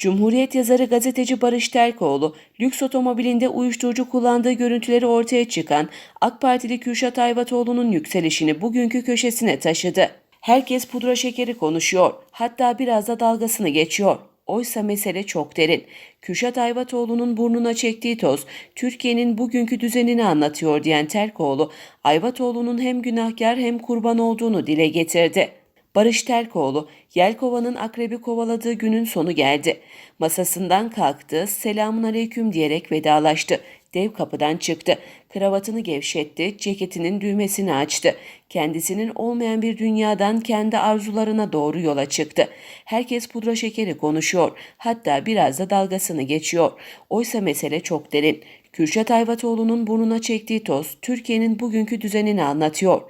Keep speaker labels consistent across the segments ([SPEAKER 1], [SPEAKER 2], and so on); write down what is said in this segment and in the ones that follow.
[SPEAKER 1] Cumhuriyet yazarı gazeteci Barış Terkoğlu, lüks otomobilinde uyuşturucu kullandığı görüntüleri ortaya çıkan AK Partili Kürşat Ayvatoğlu'nun yükselişini bugünkü köşesine taşıdı. Herkes pudra şekeri konuşuyor, hatta biraz da dalgasını geçiyor. Oysa mesele çok derin. Kürşat Ayvatoğlu'nun burnuna çektiği toz, Türkiye'nin bugünkü düzenini anlatıyor diyen Terkoğlu, Ayvatoğlu'nun hem günahkar hem kurban olduğunu dile getirdi. Barış Terkoğlu, Yelkova'nın akrebi kovaladığı günün sonu geldi. Masasından kalktı, selamun aleyküm diyerek vedalaştı. Dev kapıdan çıktı. Kravatını gevşetti, ceketinin düğmesini açtı. Kendisinin olmayan bir dünyadan kendi arzularına doğru yola çıktı. Herkes pudra şekeri konuşuyor. Hatta biraz da dalgasını geçiyor. Oysa mesele çok derin. Kürşat Ayvatoğlu'nun burnuna çektiği toz Türkiye'nin bugünkü düzenini anlatıyor.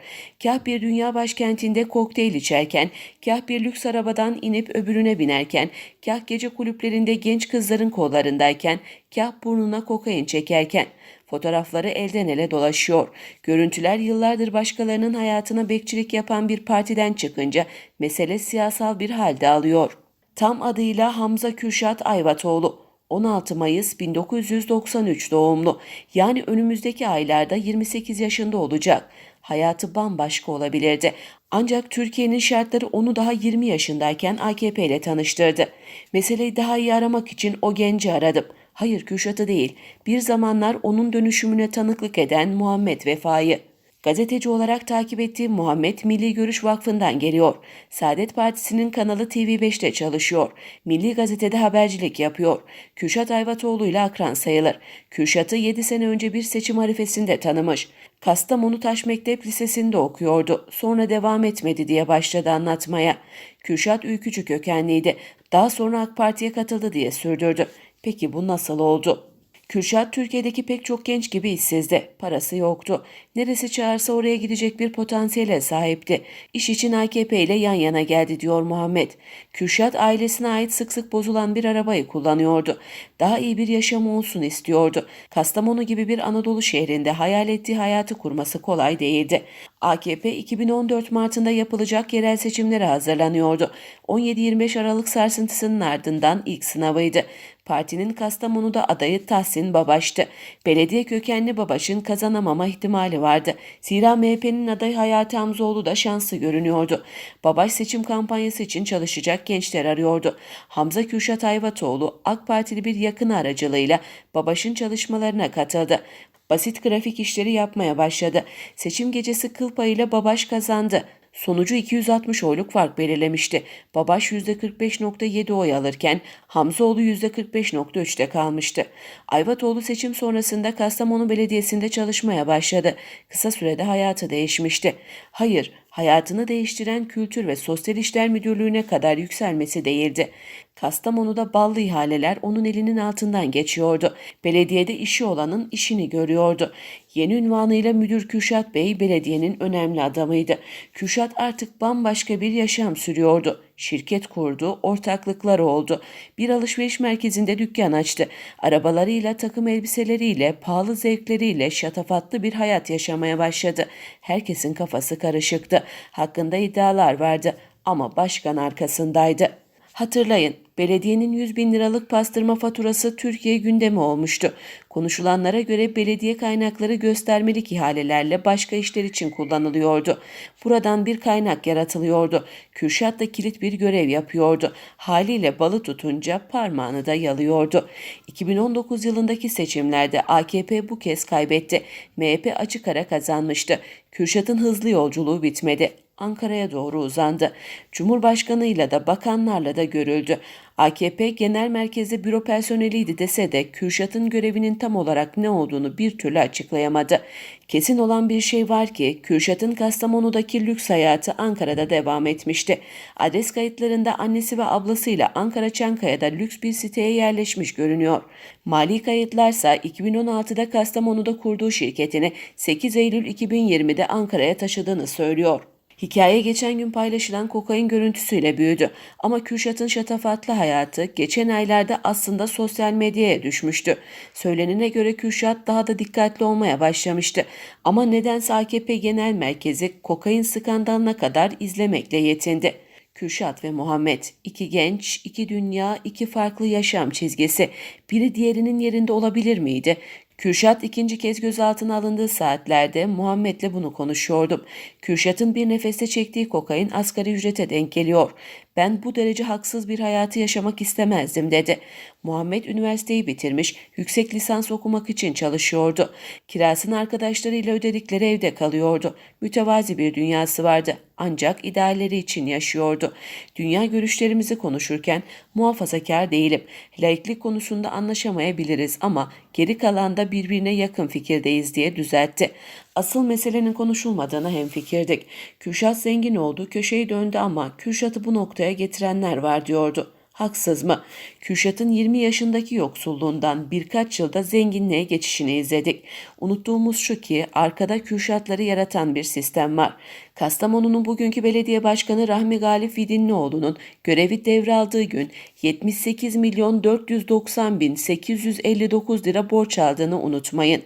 [SPEAKER 1] Kah bir dünya başkentinde kokteyl içerken, kah bir lüks arabadan inip öbürüne binerken, kah gece kulüplerinde genç kızların kollarındayken, kah burnuna kokain çekerken. Fotoğrafları elden ele dolaşıyor. Görüntüler yıllardır başkalarının hayatına bekçilik yapan bir partiden çıkınca mesele siyasal bir halde alıyor. Tam adıyla Hamza Kürşat Ayvatoğlu. 16 Mayıs 1993 doğumlu. Yani önümüzdeki aylarda 28 yaşında olacak. Hayatı bambaşka olabilirdi. Ancak Türkiye'nin şartları onu daha 20 yaşındayken AKP ile tanıştırdı. Meseleyi daha iyi aramak için o genci aradım. Hayır Kürşat'ı değil, bir zamanlar onun dönüşümüne tanıklık eden Muhammed Vefa'yı. Gazeteci olarak takip ettiğim Muhammed Milli Görüş Vakfı'ndan geliyor. Saadet Partisi'nin kanalı TV5'te çalışıyor. Milli Gazete'de habercilik yapıyor. Kürşat Ayvatoğlu ile akran sayılır. Kürşat'ı 7 sene önce bir seçim harifesinde tanımış. Kastamonu Taş Mektep Lisesi'nde okuyordu. Sonra devam etmedi diye başladı anlatmaya. Kürşat ülkücü kökenliydi. Daha sonra AK Parti'ye katıldı diye sürdürdü. Peki bu nasıl oldu? Kürşat Türkiye'deki pek çok genç gibi işsizdi. Parası yoktu. Neresi çağırsa oraya gidecek bir potansiyele sahipti. İş için AKP ile yan yana geldi diyor Muhammed. Kürşat ailesine ait sık sık bozulan bir arabayı kullanıyordu. Daha iyi bir yaşam olsun istiyordu. Kastamonu gibi bir Anadolu şehrinde hayal ettiği hayatı kurması kolay değildi. AKP 2014 Mart'ında yapılacak yerel seçimlere hazırlanıyordu. 17-25 Aralık sarsıntısının ardından ilk sınavıydı. Partinin Kastamonu'da adayı Tahsin Babaş'tı. Belediye kökenli Babaş'ın kazanamama ihtimali vardı. Zira MHP'nin adayı Hayati Hamzoğlu da şanslı görünüyordu. Babaş seçim kampanyası için çalışacak gençler arıyordu. Hamza Kürşat Ayvatoğlu AK Partili bir yakın aracılığıyla Babaş'ın çalışmalarına katıldı. Basit grafik işleri yapmaya başladı. Seçim gecesi kıl payıyla Babaş kazandı. Sonucu 260 oyluk fark belirlemişti. Babaş %45.7 oy alırken Hamzoğlu %45.3'te kalmıştı. Ayvatoğlu seçim sonrasında Kastamonu Belediyesi'nde çalışmaya başladı. Kısa sürede hayatı değişmişti. Hayır, hayatını değiştiren Kültür ve Sosyal İşler Müdürlüğü'ne kadar yükselmesi değildi. Kastamonu'da ballı ihaleler onun elinin altından geçiyordu. Belediyede işi olanın işini görüyordu. Yeni ünvanıyla Müdür Kürşat Bey belediyenin önemli adamıydı. Kürşat artık bambaşka bir yaşam sürüyordu. Şirket kurdu, ortaklıklar oldu. Bir alışveriş merkezinde dükkan açtı. Arabalarıyla, takım elbiseleriyle, pahalı zevkleriyle şatafatlı bir hayat yaşamaya başladı. Herkesin kafası karışıktı. Hakkında iddialar vardı ama başkan arkasındaydı. Hatırlayın, belediyenin 100 bin liralık pastırma faturası Türkiye gündemi olmuştu. Konuşulanlara göre belediye kaynakları göstermelik ihalelerle başka işler için kullanılıyordu. Buradan bir kaynak yaratılıyordu. Kürşat da kilit bir görev yapıyordu. Haliyle balı tutunca parmağını da yalıyordu. 2019 yılındaki seçimlerde AKP bu kez kaybetti. MHP açık ara kazanmıştı. Kürşat'ın hızlı yolculuğu bitmedi. Ankara'ya doğru uzandı. Cumhurbaşkanıyla da bakanlarla da görüldü. AKP genel merkezi büro personeliydi dese de Kürşat'ın görevinin tam olarak ne olduğunu bir türlü açıklayamadı. Kesin olan bir şey var ki Kürşat'ın Kastamonu'daki lüks hayatı Ankara'da devam etmişti. Adres kayıtlarında annesi ve ablasıyla Ankara Çankaya'da lüks bir siteye yerleşmiş görünüyor. Mali kayıtlarsa 2016'da Kastamonu'da kurduğu şirketini 8 Eylül 2020'de Ankara'ya taşıdığını söylüyor. Hikaye geçen gün paylaşılan kokain görüntüsüyle büyüdü. Ama Kürşat'ın şatafatlı hayatı geçen aylarda aslında sosyal medyaya düşmüştü. Söylenene göre Kürşat daha da dikkatli olmaya başlamıştı. Ama nedense AKP Genel Merkezi kokain skandalına kadar izlemekle yetindi. Kürşat ve Muhammed, iki genç, iki dünya, iki farklı yaşam çizgisi. Biri diğerinin yerinde olabilir miydi? Kürşat ikinci kez gözaltına alındığı saatlerde Muhammed'le bunu konuşuyordum. Kürşat'ın bir nefeste çektiği kokain asgari ücrete denk geliyor. Ben bu derece haksız bir hayatı yaşamak istemezdim dedi. Muhammed üniversiteyi bitirmiş, yüksek lisans okumak için çalışıyordu. Kirasını arkadaşlarıyla ödedikleri evde kalıyordu. Mütevazi bir dünyası vardı ancak idealleri için yaşıyordu. Dünya görüşlerimizi konuşurken muhafazakar değilim. Laiklik konusunda anlaşamayabiliriz ama geri kalanda birbirine yakın fikirdeyiz diye düzeltti. Asıl meselenin konuşulmadığına hemfikirdik. Kürşat zengin oldu, köşeyi döndü ama Kürşat'ı bu noktaya getirenler var diyordu. Haksız mı? Kürşat'ın 20 yaşındaki yoksulluğundan birkaç yılda zenginliğe geçişini izledik. Unuttuğumuz şu ki arkada Kürşatları yaratan bir sistem var. Kastamonu'nun bugünkü belediye başkanı Rahmi Galip Vidinlioğlu'nun görevi devraldığı gün 78 milyon 490 bin 859 lira borç aldığını unutmayın.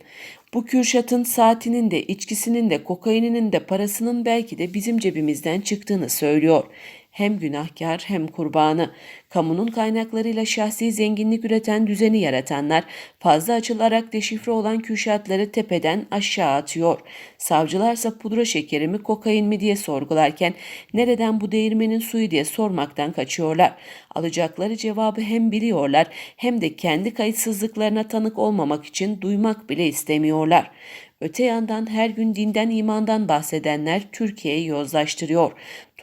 [SPEAKER 1] Bu Kürşat'ın saatinin de, içkisinin de, kokaininin de parasının belki de bizim cebimizden çıktığını söylüyor. Hem günahkar hem kurbanı. Kamunun kaynaklarıyla şahsi zenginlik üreten düzeni yaratanlar fazla açılarak deşifre olan Kürşatları tepeden aşağı atıyor. Savcılarsa pudra şekeri mi kokain mi diye sorgularken nereden bu değirmenin suyu diye sormaktan kaçıyorlar. Alacakları cevabı hem biliyorlar hem de kendi kayıtsızlıklarına tanık olmamak için duymak bile istemiyorlar. Öte yandan her gün dinden imandan bahsedenler Türkiye'yi yozlaştırıyor.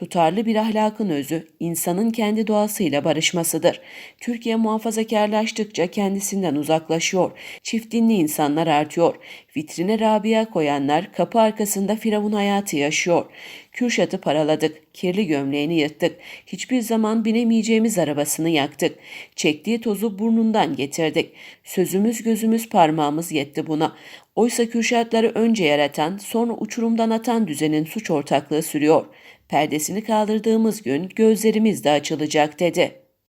[SPEAKER 1] Tutarlı bir ahlakın özü insanın kendi doğasıyla barışmasıdır. Türkiye muhafazakarlaştıkça kendisinden uzaklaşıyor. Çift dinli insanlar artıyor. Vitrine Rabia koyanlar kapı arkasında firavun hayatı yaşıyor. Kürşat'ı paraladık, kirli gömleğini yırttık. Hiçbir zaman binemeyeceğimiz arabasını yaktık. Çektiği tozu burnundan getirdik. Sözümüz gözümüz parmağımız yetti buna. Oysa Kürşatları önce yaratan, sonra uçurumdan atan düzenin suç ortaklığı sürüyor. Perdesini kaldırdığımız gün gözlerimiz de açılacak dedi.